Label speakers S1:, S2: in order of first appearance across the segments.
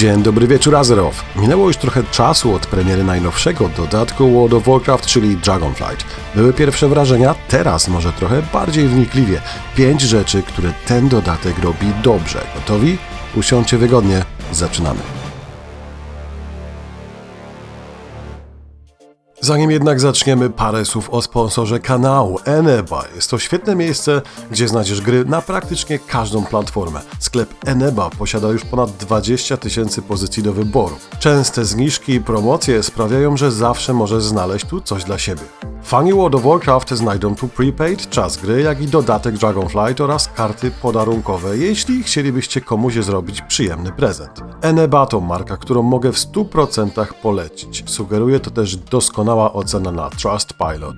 S1: Dzień dobry wieczór Azeroth. Minęło już trochę czasu od premiery najnowszego dodatku World of Warcraft, czyli Dragonflight. Były pierwsze wrażenia, teraz może trochę bardziej wnikliwie. Pięć rzeczy, które ten dodatek robi dobrze. Gotowi? Usiądźcie wygodnie, zaczynamy. Zanim jednak zaczniemy, parę słów o sponsorze kanału Eneba. Jest to świetne miejsce, gdzie znajdziesz gry na praktycznie każdą platformę. Sklep Eneba posiada już ponad 20 tysięcy pozycji do wyboru. Częste zniżki i promocje sprawiają, że zawsze możesz znaleźć tu coś dla siebie. Fani World of Warcraft znajdą tu prepaid, czas gry, jak i dodatek Dragonflight oraz karty podarunkowe, jeśli chcielibyście komuś zrobić przyjemny prezent. Eneba to marka, którą mogę w 100% polecić. Sugeruje to też doskonała ocena na Trustpilot.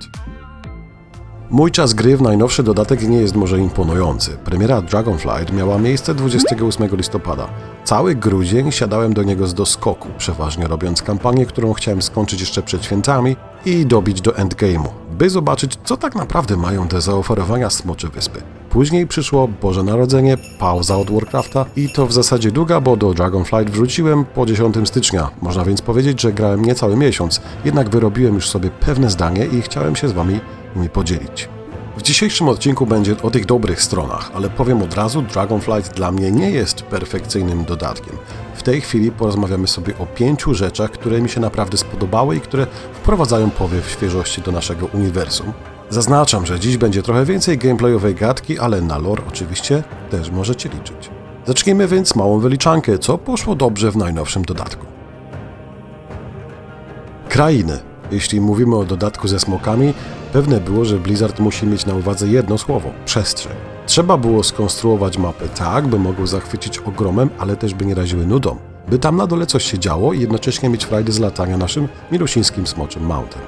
S1: Mój czas gry w najnowszy dodatek nie jest może imponujący. Premiera Dragonflight miała miejsce 28 listopada. Cały grudzień siadałem do niego z doskoku, przeważnie robiąc kampanię, którą chciałem skończyć jeszcze przed świętami i dobić do endgame'u, by zobaczyć, co tak naprawdę mają do zaoferowania Smocze Wyspy. Później przyszło Boże Narodzenie, pauza od Warcrafta i to w zasadzie długa, bo do Dragonflight wróciłem po 10 stycznia. Można więc powiedzieć, że grałem niecały miesiąc, jednak wyrobiłem już sobie pewne zdanie i chciałem się z Wami nimi podzielić. W dzisiejszym odcinku będzie o tych dobrych stronach, ale powiem od razu, Dragonflight dla mnie nie jest perfekcyjnym dodatkiem. W tej chwili porozmawiamy sobie o pięciu rzeczach, które mi się naprawdę spodobały i które wprowadzają powiew świeżości do naszego uniwersum. Zaznaczam, że dziś będzie trochę więcej gameplayowej gadki, ale na lore oczywiście też możecie liczyć. Zacznijmy więc małą wyliczankę, co poszło dobrze w najnowszym dodatku. Krainy. Jeśli mówimy o dodatku ze smokami, pewne było, że Blizzard musi mieć na uwadze jedno słowo przestrzeń. Trzeba było skonstruować mapę tak, by mogły zachwycić ogromem, ale też by nie raziły nudą. By tam na dole coś się działo i jednocześnie mieć frajdę z latania naszym milusińskim smoczym Mountain.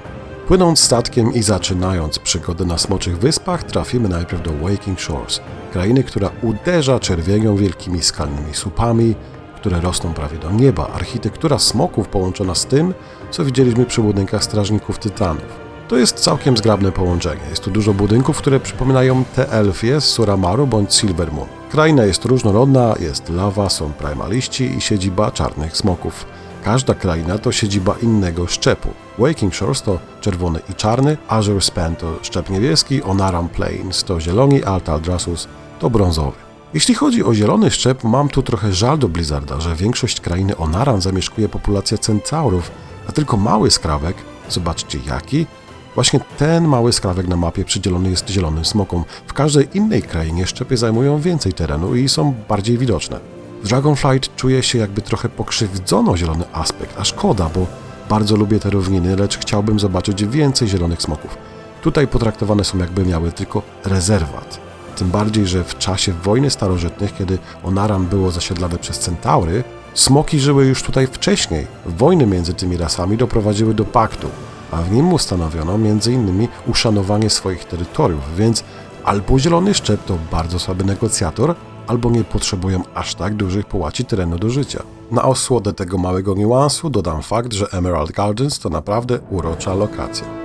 S1: Płynąc statkiem i zaczynając przygodę na Smoczych Wyspach, trafimy najpierw do Waking Shores, krainy, która uderza czerwienią wielkimi skalnymi słupami, które rosną prawie do nieba. Architektura smoków połączona z tym, co widzieliśmy przy budynkach strażników Tytanów. To jest całkiem zgrabne połączenie. Jest tu dużo budynków, które przypominają te elfie z Suramaru bądź Silvermoon. Kraina jest różnorodna, jest lawa, są primaliści i siedziba czarnych smoków. Każda kraina to siedziba innego szczepu. Waking Shores to czerwony i czarny, Azure Span to szczep niebieski, Onaram Plains to zieloni, Altaldrasus to brązowy. Jeśli chodzi o zielony szczep, mam tu trochę żal do Blizzarda, że większość krainy Onaran zamieszkuje populacja centaurów, a tylko mały skrawek, zobaczcie jaki, właśnie ten mały skrawek na mapie przydzielony jest zielonym smokom. W każdej innej krainie szczepy zajmują więcej terenu i są bardziej widoczne. W Dragonflight czuję się jakby trochę pokrzywdzono zielony aspekt, a szkoda, bo bardzo lubię te równiny, lecz chciałbym zobaczyć więcej zielonych smoków. Tutaj potraktowane są jakby miały tylko rezerwat. Tym bardziej, że w czasie wojny starożytnych, kiedy Onaran było zasiedlane przez centaury, smoki żyły już tutaj wcześniej. Wojny między tymi rasami doprowadziły do paktu, a w nim ustanowiono m.in. uszanowanie swoich terytoriów, więc albo zielony szczep to bardzo słaby negocjator, albo nie potrzebują aż tak dużych połaci terenu do życia. Na osłodę tego małego niuansu dodam fakt, że Emerald Gardens to naprawdę urocza lokacja.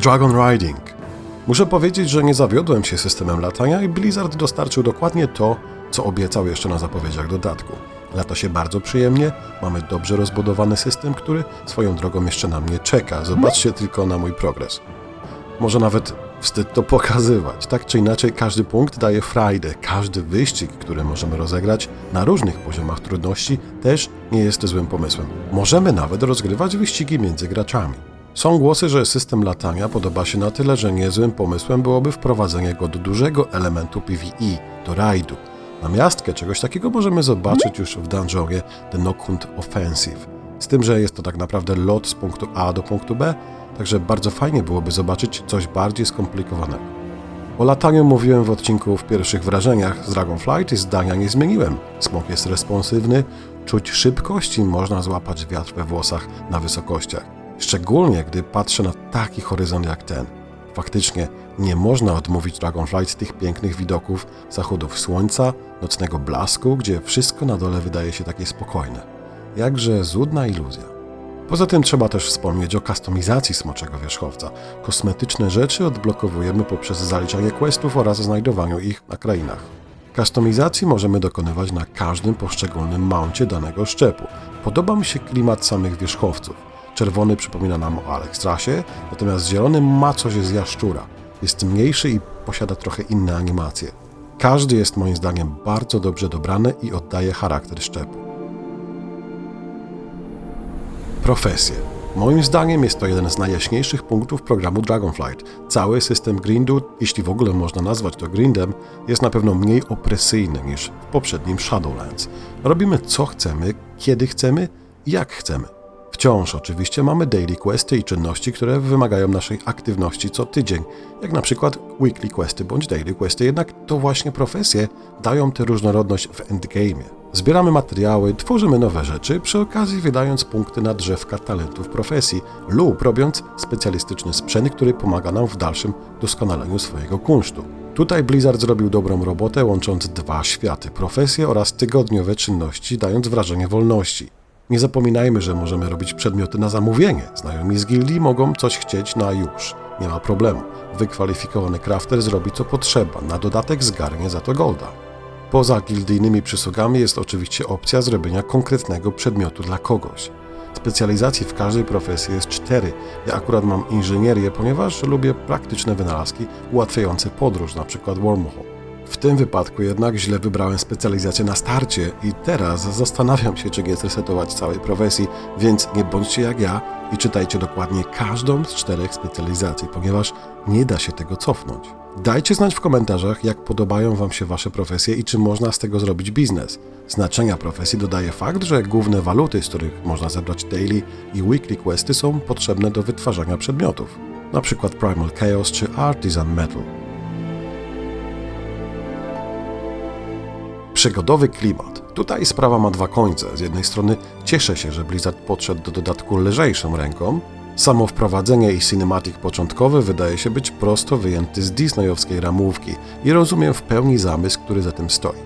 S1: Dragon Riding. Muszę powiedzieć, że nie zawiodłem się systemem latania i Blizzard dostarczył dokładnie to, co obiecał jeszcze na zapowiedziach dodatku. Lata się bardzo przyjemnie, mamy dobrze rozbudowany system, który swoją drogą jeszcze na mnie czeka. Zobaczcie tylko na mój progres. Może nawet wstyd to pokazywać. Tak czy inaczej, każdy punkt daje frajdę. Każdy wyścig, który możemy rozegrać na różnych poziomach trudności, też nie jest złym pomysłem. Możemy nawet rozgrywać wyścigi między graczami. Są głosy, że system latania podoba się na tyle, że niezłym pomysłem byłoby wprowadzenie go do dużego elementu PvE, do rajdu. Na miastkę czegoś takiego możemy zobaczyć już w dungeonie The Nockhunt Offensive. Z tym, że jest to tak naprawdę lot z punktu A do punktu B, także bardzo fajnie byłoby zobaczyć coś bardziej skomplikowanego. O lataniu mówiłem w odcinku w pierwszych wrażeniach z Dragonflight i zdania nie zmieniłem. Smok jest responsywny, czuć szybkość i można złapać wiatr we włosach na wysokościach. Szczególnie gdy patrzę na taki horyzont jak ten. Faktycznie nie można odmówić Dragonflight tych pięknych widoków, zachodów słońca, nocnego blasku, gdzie wszystko na dole wydaje się takie spokojne. Jakże złudna iluzja. Poza tym trzeba też wspomnieć o kustomizacji smoczego wierzchowca. Kosmetyczne rzeczy odblokowujemy poprzez zaliczanie questów oraz znajdowaniu ich na krainach. Kustomizacji możemy dokonywać na każdym poszczególnym mouncie danego szczepu. Podoba mi się klimat samych wierzchowców. Czerwony przypomina nam o Alexstrasie, natomiast zielony ma coś z jaszczura. Jest mniejszy i posiada trochę inne animacje. Każdy jest moim zdaniem bardzo dobrze dobrany i oddaje charakter szczepu. Profesje. Moim zdaniem jest to jeden z najjaśniejszych punktów programu Dragonflight. Cały system grindu, jeśli w ogóle można nazwać to grindem, jest na pewno mniej opresyjny niż w poprzednim Shadowlands. Robimy co chcemy, kiedy chcemy i jak chcemy. Wciąż oczywiście mamy daily questy i czynności, które wymagają naszej aktywności co tydzień, jak na przykład weekly questy bądź daily questy, jednak to właśnie profesje dają tę różnorodność w endgame. Zbieramy materiały, tworzymy nowe rzeczy, przy okazji wydając punkty na drzewka talentów profesji lub robiąc specjalistyczny sprzęt, który pomaga nam w dalszym doskonaleniu swojego kunsztu. Tutaj Blizzard zrobił dobrą robotę, łącząc dwa światy profesje oraz tygodniowe czynności, dając wrażenie wolności. Nie zapominajmy, że możemy robić przedmioty na zamówienie. Znajomi z gildii mogą coś chcieć na już. Nie ma problemu. Wykwalifikowany crafter zrobi co potrzeba, na dodatek zgarnie za to golda. Poza gildyjnymi przysługami jest oczywiście opcja zrobienia konkretnego przedmiotu dla kogoś. Specjalizacji w każdej profesji jest cztery. Ja akurat mam inżynierię, ponieważ lubię praktyczne wynalazki ułatwiające podróż, np. wormhole. W tym wypadku jednak źle wybrałem specjalizację na starcie i teraz zastanawiam się, czy nie zresetować całej profesji, więc nie bądźcie jak ja i czytajcie dokładnie każdą z czterech specjalizacji, ponieważ nie da się tego cofnąć. Dajcie znać w komentarzach, jak podobają Wam się Wasze profesje i czy można z tego zrobić biznes. Znaczenia profesji dodaje fakt, że główne waluty, z których można zebrać daily i weekly questy są potrzebne do wytwarzania przedmiotów, np. Primal Chaos czy Artisan Metal. Przygodowy klimat. Tutaj sprawa ma dwa końce. Z jednej strony cieszę się, że Blizzard podszedł do dodatku lżejszą ręką. Samo wprowadzenie i cinematic początkowy wydaje się być prosto wyjęty z disneyowskiej ramówki i rozumiem w pełni zamysł, który za tym stoi.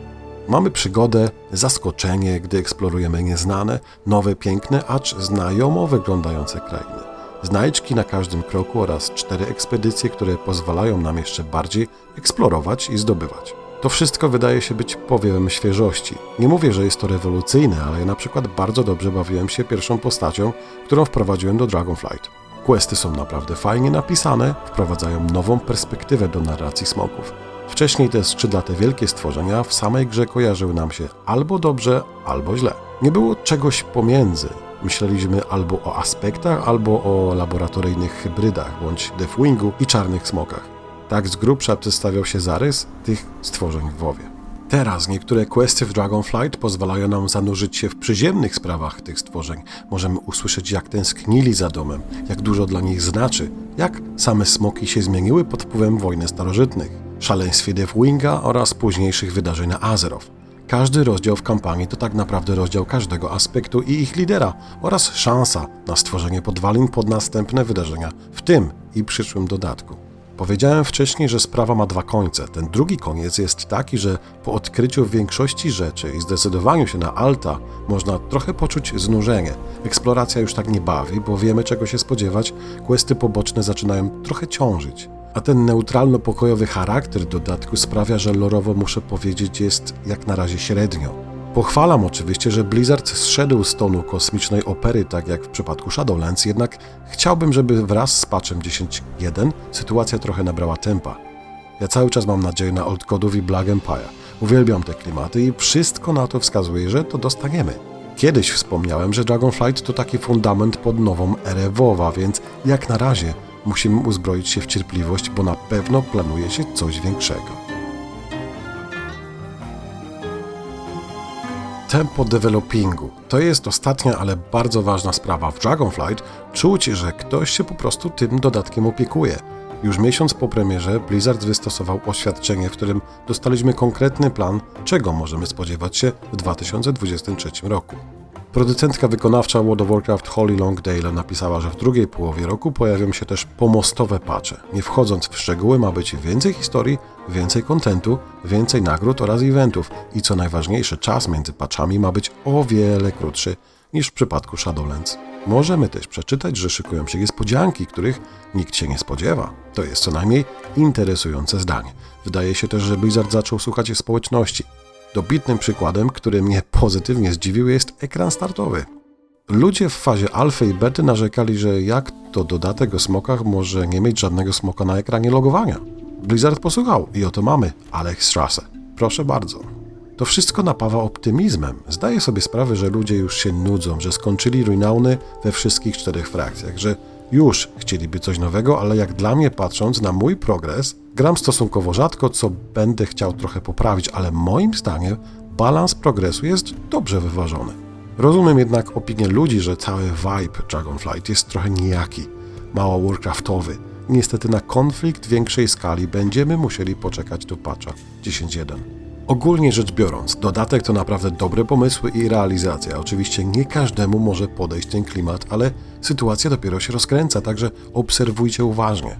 S1: Mamy przygodę, zaskoczenie, gdy eksplorujemy nieznane, nowe, piękne, acz znajomo wyglądające krainy. Znajdźki na każdym kroku oraz cztery ekspedycje, które pozwalają nam jeszcze bardziej eksplorować i zdobywać. To wszystko wydaje się być powiewem świeżości. Nie mówię, że jest to rewolucyjne, ale ja na przykład bardzo dobrze bawiłem się pierwszą postacią, którą wprowadziłem do Dragonflight. Questy są naprawdę fajnie napisane, wprowadzają nową perspektywę do narracji smoków. Wcześniej te skrzydlate wielkie stworzenia w samej grze kojarzyły nam się albo dobrze, albo źle. Nie było czegoś pomiędzy. Myśleliśmy albo o aspektach, albo o laboratoryjnych hybrydach, bądź Deathwingu i czarnych smokach. Tak z grubsza przedstawiał się zarys tych stworzeń w WoWie. Teraz niektóre questy w Dragonflight pozwalają nam zanurzyć się w przyziemnych sprawach tych stworzeń. Możemy usłyszeć, jak tęsknili za domem, jak dużo dla nich znaczy, jak same smoki się zmieniły pod wpływem wojny starożytnych, szaleństwie Deathwinga oraz późniejszych wydarzeń na Azeroth. Każdy rozdział w kampanii to tak naprawdę rozdział każdego aspektu i ich lidera oraz szansa na stworzenie podwalin pod następne wydarzenia, w tym i przyszłym dodatku. Powiedziałem wcześniej, że sprawa ma dwa końce. Ten drugi koniec jest taki, że po odkryciu większości rzeczy i zdecydowaniu się na alta, można trochę poczuć znużenie. Eksploracja już tak nie bawi, bo wiemy czego się spodziewać, questy poboczne zaczynają trochę ciążyć. A ten neutralno-pokojowy charakter dodatku sprawia, że lorowo muszę powiedzieć jest jak na razie średnio. Pochwalam oczywiście, że Blizzard zszedł z tonu kosmicznej opery, tak jak w przypadku Shadowlands, jednak chciałbym, żeby wraz z patchem 10.1 sytuacja trochę nabrała tempa. Ja cały czas mam nadzieję na Old Codów i Black Empire. Uwielbiam te klimaty i wszystko na to wskazuje, że to dostaniemy. Kiedyś wspomniałem, że Dragonflight to taki fundament pod nową erę WoWa, więc jak na razie musimy uzbroić się w cierpliwość, bo na pewno planuje się coś większego. Tempo developingu. To jest ostatnia, ale bardzo ważna sprawa w Dragonflight. Czuć, że ktoś się po prostu tym dodatkiem opiekuje. Już miesiąc po premierze Blizzard wystosował oświadczenie, w którym dostaliśmy konkretny plan, czego możemy spodziewać się w 2023 roku. Producentka wykonawcza World of Warcraft Holly Longdale napisała, że w drugiej połowie roku pojawią się też pomostowe patche. Nie wchodząc w szczegóły, ma być więcej historii, więcej kontentu, więcej nagród oraz eventów i co najważniejsze, czas między patchami ma być o wiele krótszy niż w przypadku Shadowlands. Możemy też przeczytać, że szykują się niespodzianki, których nikt się nie spodziewa. To jest co najmniej interesujące zdanie. Wydaje się też, że Blizzard zaczął słuchać społeczności. Dobitnym przykładem, który mnie pozytywnie zdziwił, jest ekran startowy. Ludzie w fazie alfy i bety narzekali, że jak to dodatek o smokach może nie mieć żadnego smoka na ekranie logowania. Blizzard posłuchał i oto mamy Alex Strasse. Proszę bardzo. To wszystko napawa optymizmem. Zdaję sobie sprawę, że ludzie już się nudzą, że skończyli Runauny we wszystkich czterech frakcjach, że już chcieliby coś nowego, ale jak dla mnie patrząc na mój progres, gram stosunkowo rzadko, co będę chciał trochę poprawić, ale moim zdaniem balans progresu jest dobrze wyważony. Rozumiem jednak opinię ludzi, że cały vibe Dragonflight jest trochę nijaki, mało warcraftowy. Niestety na konflikt większej skali będziemy musieli poczekać do patcha 10.1. Ogólnie rzecz biorąc, dodatek to naprawdę dobre pomysły i realizacja. Oczywiście nie każdemu może podejść ten klimat, ale sytuacja dopiero się rozkręca, także obserwujcie uważnie.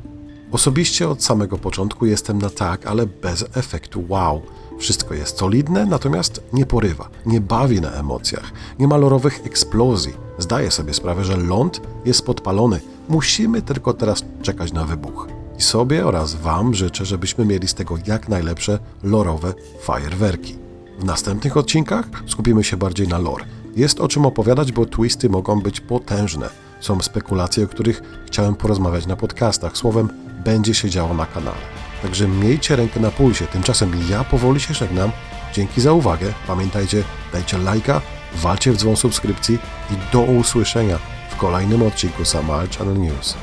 S1: Osobiście od samego początku jestem na tak, ale bez efektu wow. Wszystko jest solidne, natomiast nie porywa, nie bawi na emocjach, nie ma lorowych eksplozji. Zdaję sobie sprawę, że ląd jest podpalony. Musimy tylko teraz czekać na wybuch. I sobie oraz Wam życzę, żebyśmy mieli z tego jak najlepsze lorowe fajerwerki. W następnych odcinkach skupimy się bardziej na lore. Jest o czym opowiadać, bo twisty mogą być potężne. Są spekulacje, o których chciałem porozmawiać na podcastach. Słowem, będzie się działo na kanale. Także miejcie rękę na pulsie. Tymczasem ja powoli się żegnam. Dzięki za uwagę. Pamiętajcie, dajcie lajka, walcie w dzwon subskrypcji i do usłyszenia w kolejnym odcinku Samar Channel News.